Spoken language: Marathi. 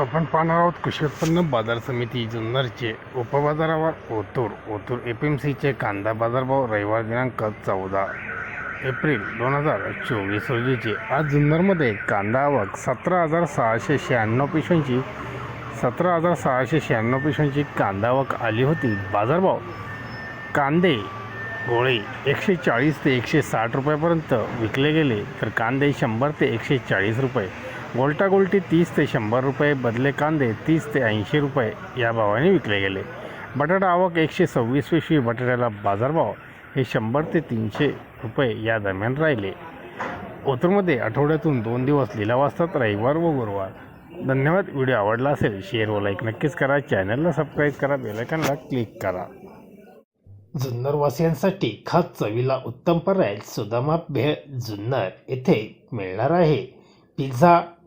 आपण पाहणार आहोत कृषी उत्पन्न बाजार समिती जुन्नरचे उपबाजारावर Otur. Otur A P M सीचे कांदा बाजारभाव रविवार दिनांक चौदा एप्रिल दोन हजार चोवीस रोजीचे. आज जुन्नरमध्ये कांदा आवक सतरा हजार सहाशे शहाण्णव पिशव्यांची सतरा हजार सहाशे शहाण्णव पिशव्यांची कांदा आवक आली होती. बाजारभाव कांदे गोळे एकशे चाळीस ते एकशे साठ रुपयापर्यंत विकले गेले तर कांदे शंभर ते एकशे चाळीस रुपये. गोल्टा गोल्टी तीस ते शंभर रुपये बदले कांदे तीस ते ऐंशी रुपये या भावाने विकले गेले. बटाटा आवक एकशे सव्वीस पिशवी बटाट्याला बाजारभाव हे शंभर ते तीनशे रुपये या दरम्यान राहिले. ओतूरमध्ये आठवड्यातून दोन दिवस लिलाव असतात रविवार व गुरुवार. धन्यवाद. व्हिडिओ आवडला असेल शेअर व लाईक नक्कीच करा. चॅनलला सबस्क्राईब करा बेलायकनला क्लिक करा. जुन्नरवासियांसाठी खास चवीला उत्तम पर्याय सुदामा भेळ जुन्नर येथे मिळणार आहे. पिझ्झा